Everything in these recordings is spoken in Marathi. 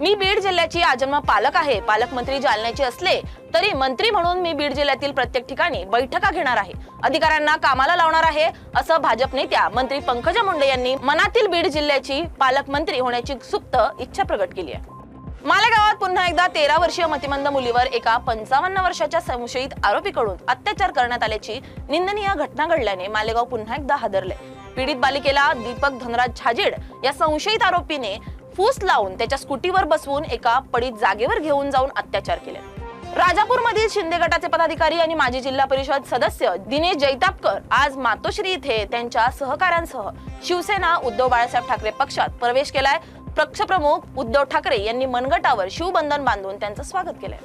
मी बीड जिल्ह्याची आजन्म पालक आहे. पालकमंत्री जालन्याचे असले तरी मंत्री म्हणून मी बीड जिल्ह्यातील प्रत्येक ठिकाणी बैठका घेणार आहे. अधिकाऱ्यांना कामाला लावणार आहे असं भाजप नेत्या मंत्री पंकजा मुंडे यांनी मनातील बीड जिल्ह्याची पालकमंत्री होण्याची सुप्त इच्छा प्रकट केली आहे. मालेगावात पुन्हा एकदा तेरा वर्षीय मतिमंद मुलीवर एका पंचावन्न वर्षाच्या संशयित आरोपीकडून अत्याचार करण्यात आल्याची निंदनीय घटना घडल्याने मालेगाव पुन्हा एकदा हादरले. पीडित बालिकेला दीपक धनराज छाजेड या संशयित आरोपीने फूस लावून त्याच्या स्कूटीवर बसवून एका पडीत जागेवर घेऊन जाऊन अत्याचार केले. राजापूरमधील शिंदे गटाचे पदाधिकारी आणि माजी जिल्हा परिषद सदस्य दिनेश जैतापकर आज मातोश्री इथे त्यांच्या सहकाऱ्यांसह शिवसेना उद्धव बाळासाहेब ठाकरे पक्षात प्रवेश केलाय. पक्षप्रमुख उद्धव ठाकरे यांनी मनगटावर शिवबंधन बांधून त्यांचं स्वागत केलंय.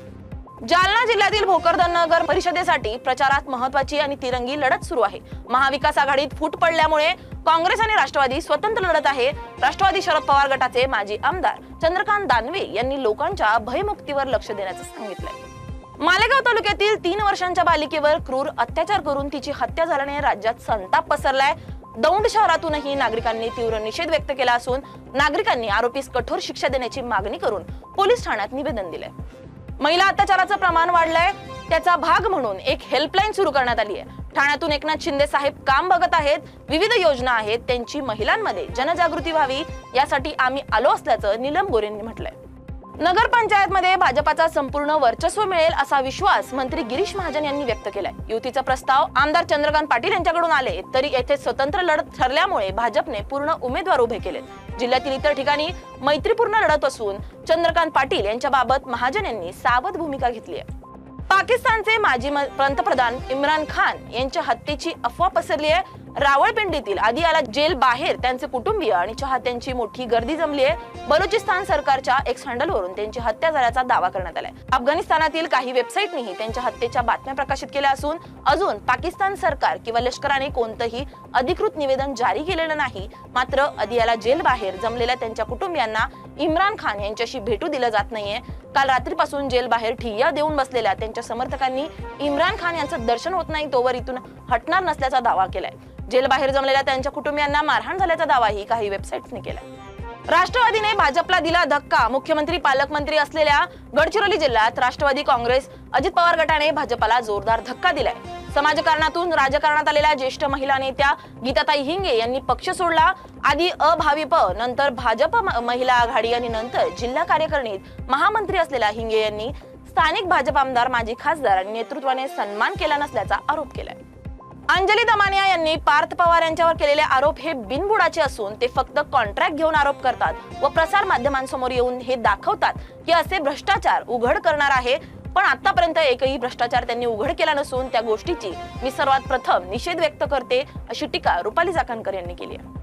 जालना जिल्ह्यातील भोकरदन नगर परिषदेसाठी प्रचारात महत्वाची आणि तिरंगी लढत सुरू आहे. महाविकास आघाडीत फूट पडल्यामुळे काँग्रेस आणि राष्ट्रवादी स्वतंत्र लढत आहे. राष्ट्रवादी शरद पवार गटाचे माजी आमदार चंद्रकांत दानवे यांनी लोकांच्या भयमुक्तीवर लक्ष देण्याचं सांगितलंय. मालेगाव तालुक्यातील तीन वर्षांच्या बालिकेवर क्रूर अत्याचार करून तिची हत्या झाल्याने राज्यात संताप पसरलाय. दौंड शहरातूनही नागरिकांनी तीव्र निषेध व्यक्त केला असून नागरिकांनी आरोपीस कठोर शिक्षा देण्याची मागणी करून पोलीस ठाण्यात निवेदन दिलंय. महिला अत्याचाराचं प्रमाण वाढलंय. त्याचा भाग म्हणून एक हेल्पलाईन सुरू करण्यात आली आहे ठाण्यातून एकनाथ शिंदे साहेब काम बघत आहेत विविध योजना आहेत त्यांची महिलांमध्ये जनजागृती व्हावी यासाठी आम्ही आलो असल्याचं नीलम गोरेंनी म्हटलंय. नगरपंचायतमध्ये भाजपाचा संपूर्ण वर्चस्व मिळेल असा विश्वास मंत्री गिरीश महाजन यांनी व्यक्त केलाय. युतीचा प्रस्ताव आमदार चंद्रकांत पाटील यांच्याकडून आले तरी येथे स्वतंत्र लढत ठरल्यामुळे भाजपने पूर्ण उमेदवार उभे केलेत. जिल्ह्यातील इतर ठिकाणी मैत्रीपूर्ण लढत असून चंद्रकांत पाटील यांच्याबाबत महाजन यांनी सावध भूमिका घेतली आहे. पाकिस्तानचे माजी म- पंतप्रधान इम्रान खान यांच्या हत्येची अफवा पसरली आहे. रावळपिंडीतील आदियाला जेल बाहेर त्यांचे कुटुंबीय आणि चाहत्यांची मोठी गर्दी जमली आहे. बलुचिस्तान सरकारच्या एक्स हँडलवरून त्यांची हत्या झाल्याचा दावा करण्यात आलाय. अफगाणिस्तानातील काही वेबसाईटनीही त्यांच्या हत्येच्या बातम्या प्रकाशित केल्या असून अजून पाकिस्तान सरकार किंवा लष्कराने कोणतंही अधिकृत निवेदन जारी केलेलं नाही. मात्र अदियाला जेल बाहेर जमलेल्या त्यांच्या कुटुंबियांना इम्रान खान यांच्याशी भेटू दिलं जात नाहीये. काल रात्रीपासून जेल बाहेर ठिय्या देऊन बसलेल्या त्यांच्या समर्थकांनी इम्रान खान यांचं दर्शन होत नाही तोवर इथून हटणार नसल्याचा दावा केलाय. जेलबाहेर जमलेल्या त्यांच्या कुटुंबियांना मारहाण झाल्याचा दावाही काही वेबसाईट्सने केला राष्ट्रवादीने भाजपला दिला धक्का. मुख्यमंत्री पालकमंत्री असलेल्या गडचिरोली जिल्ह्यात राष्ट्रवादी काँग्रेस अजित पवार गटाने भाजपाला जोरदार धक्का दिलाय. समाजकारणातून राजकारणात आलेल्या ज्येष्ठ महिला नेत्या गीताताई हिंगे यांनी पक्ष सोडला. आधी अभाविप नंतर भाजप म- महिला आघाडी आणि नंतर जिल्हा कार्यकारिणीत महामंत्री असलेल्या हिंगे यांनी स्थानिक भाजप आमदार माजी खासदार आणि नेतृत्वाने सन्मान केला नसल्याचा आरोप केलाय. अंजली दमानिया यांनी पार्थ पवार यांच्यावर केलेले आरोप हे बिनबुडाचे असून ते फक्त कॉन्ट्रॅक्ट घेऊन आरोप करतात व प्रसार माध्यमांसमोर येऊन हे दाखवतात की असे भ्रष्टाचार उघड करणार आहे. पण आतापर्यंत एकही भ्रष्टाचार त्यांनी उघड केला नसून त्या गोष्टीची मी सर्वात प्रथम निषेध व्यक्त करते अशी टीका रुपाली चाकणकर यांनी केली आहे.